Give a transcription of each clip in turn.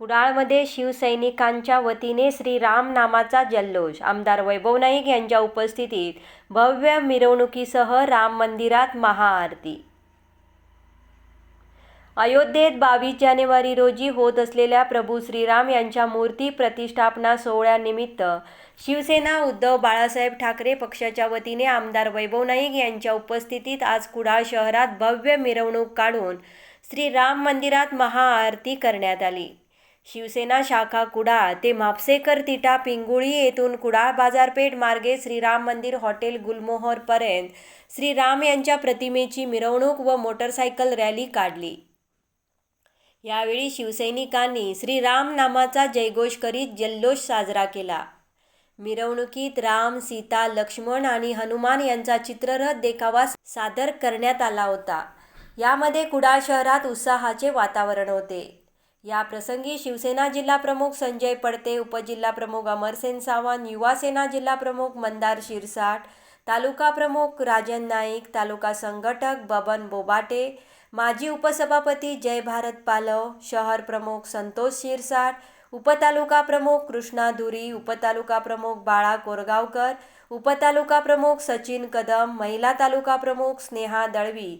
कुडाळमध्ये शिवसैनिकांच्या वतीने श्रीराम नामाचा जल्लोष. आमदार वैभव नाईक यांच्या उपस्थितीत भव्य मिरवणुकीसह राम मंदिरात महाआरती. अयोध्येत बावीस जानेवारी रोजी होत असलेल्या प्रभू श्रीराम यांच्या मूर्ती प्रतिष्ठापना सोहळ्यानिमित्त शिवसेना उद्धव बाळासाहेब ठाकरे पक्षाच्या वतीने आमदार वैभव नाईक यांच्या उपस्थितीत आज कुडाळ शहरात भव्य मिरवणूक काढून श्री राम मंदिरात महाआरती करण्यात आली. शिवसेना शाखा कुडाळ ते म्हापसेकर तिटा पिंगुळी येथून कुडाळ बाजारपेठ मार्गे श्रीराम मंदिर हॉटेल गुलमोहरपर्यंत श्रीराम यांच्या प्रतिमेची मिरवणूक व मोटरसायकल रॅली काढली. यावेळी शिवसैनिकांनी श्रीराम नामाचा जयघोष करीत जल्लोष साजरा केला. मिरवणुकीत राम सीता लक्ष्मण आणि हनुमान यांचा चित्ररथ देखावा सादर करण्यात आला होता. यामध्ये कुडाळ शहरात उत्साहाचे वातावरण होते. या प्रसंगी शिवसेना जिल्हा प्रमुख संजय पडते उपजिल्हा प्रमुख अमरसेन सावंत युवासेना जिल्हा प्रमुख मंदार शिरसाट तालुका प्रमुख राजन नाईक तालुका संघटक बबन बोबाटे माजी उपसभापती जय भारत पालव शहर प्रमुख संतोष शिरसाट उपतालुका प्रमुख कृष्णा धुरी उपतालुका प्रमुख बाळा कोरगावकर उपतालुका प्रमुख सचिन कदम महिला तालुका प्रमुख स्नेहा दळवी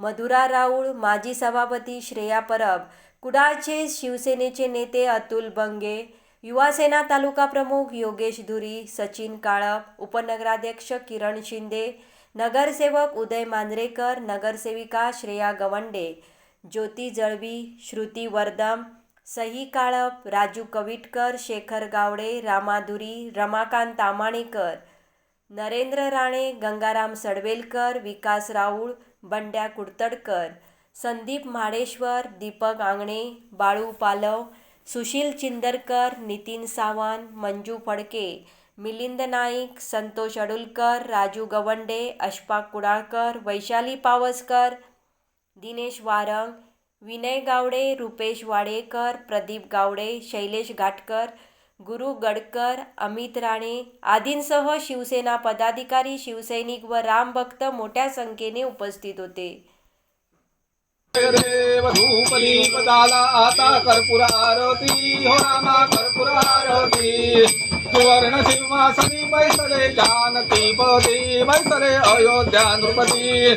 मधुरा राऊळ माजी सभापती श्रेया परब कुडाळचे शिवसेनेचे नेते अतुल बंगे युवासेना तालुका प्रमुख योगेश धुरी सचिन काळप उपनगराध्यक्ष किरण शिंदे नगरसेवक उदय मांजरेकर नगरसेविका श्रेया गवंडे ज्योती जळवी श्रुती वर्दम सही काळप राजू कविटकर शेखर गावडे रामाधुरी रमाकांत तामाणेकर नरेंद्र राणे गंगाराम सडवेलकर विकास राऊळ बंड्या कुडतडकर संदीप म्हाडेश्वर दीपक आंगणे बाळू पालव सुशील चिंदरकर नितीन सावंत मंजू फडके मिलिंद नाईक संतोष अडुलकर राजू गवंडे अशफाक कुडाळकर वैशाली पावसकर दिनेश वारंग विनय गावडे रुपेश वाडेकर प्रदीप गावडे शैलेश घाटकर गुरु गडकर अमित राणे आदींसह शिवसेना पदाधिकारी शिवसैनिक व रामभक्त मोठ्या संख्येने उपस्थित होते. देव धूप दीप झाला आता कर्पूर आरती हो रामा कर्पूर आरती सुवर्ण सिंहासनी बैसले जानकी पदी बैसले अयोध्या नृपती.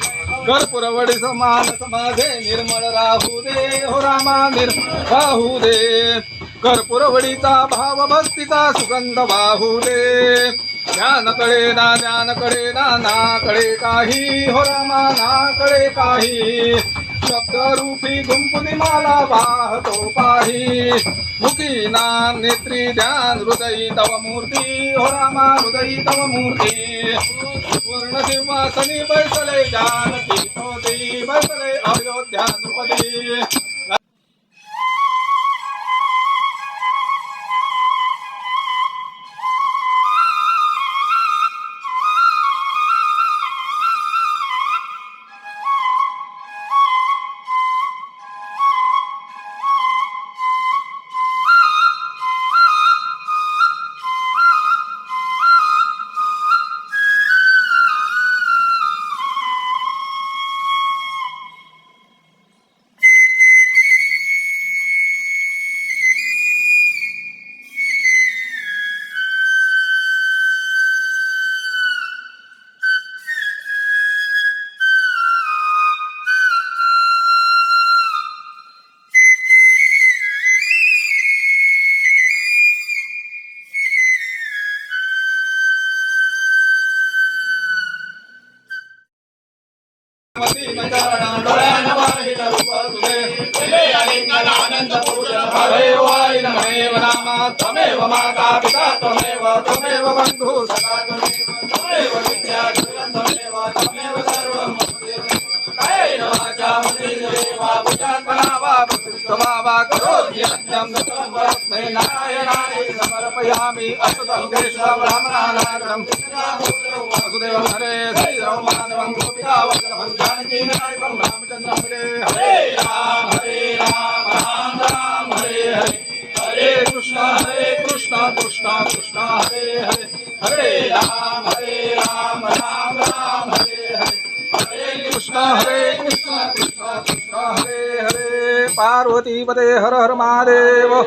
कर्पूर वडी समान समाधे निर्मळ राहू दे. हो रामा निर्मळ राहू दे. कर्पूर वडीचा भाव भक्तीचा सुगंध वाहू दे. ज्ञान कळे ना ज्ञान कळे ना ना कळे काही. हो रामा ना कळे काही. शब्द रूपी गुंपुनी मला वाहतो पाही. मुखी ना नेत्री ध्यान हृदयी तव मूर्ती. हो रामा हृदयी तव मूर्ती. वर्ण सिंहासनी बैसले जानकी होती बैसले अयोध्या द्रुपदी. नाम. त्वमेव माता पिता त्वमेव त्वमेव बन्धु सदा त्वमेव त्वमेव विद्या त्वमेव त्वमेव सर्वं कायेन वाचा वा वा वा यज्ञं दत्तं परस्मै नारायणाय समर्पयामि. असुतं केशवं ब्राह्मणानागरं हरे माधवं गोपिका वल्लभं जानकी नायकं हरे हरे राम हरे राम राम राम हरे हरे हरे कृष्ण हरे कृष्ण कृष्ण कृष्ण हरे हरे हरे राम हरे राम राम राम हरे हरे हरे कृष्ण हरे कृष्ण कृष्ण कृष्ण हरे हरे पार्वती पदे हर हर महादेव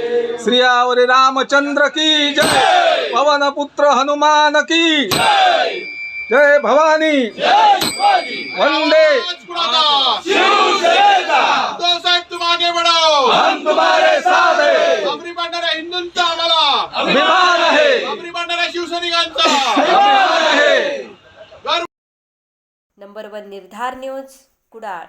श्रियावरी रामचंद्र की जय पवन पुत्र हनुमान की जय। भवानी। वंदे। साहेब तुम आगे बढ़ो हम तुम्हारे साथ हैं अमरी भंडारा हिंदूंचा आम्हाला अभिमान आहे. अमरी भंडारा शिवसैनिकांचा अभिमान आहे नंबर वन निर्धार न्यूज कुडाळ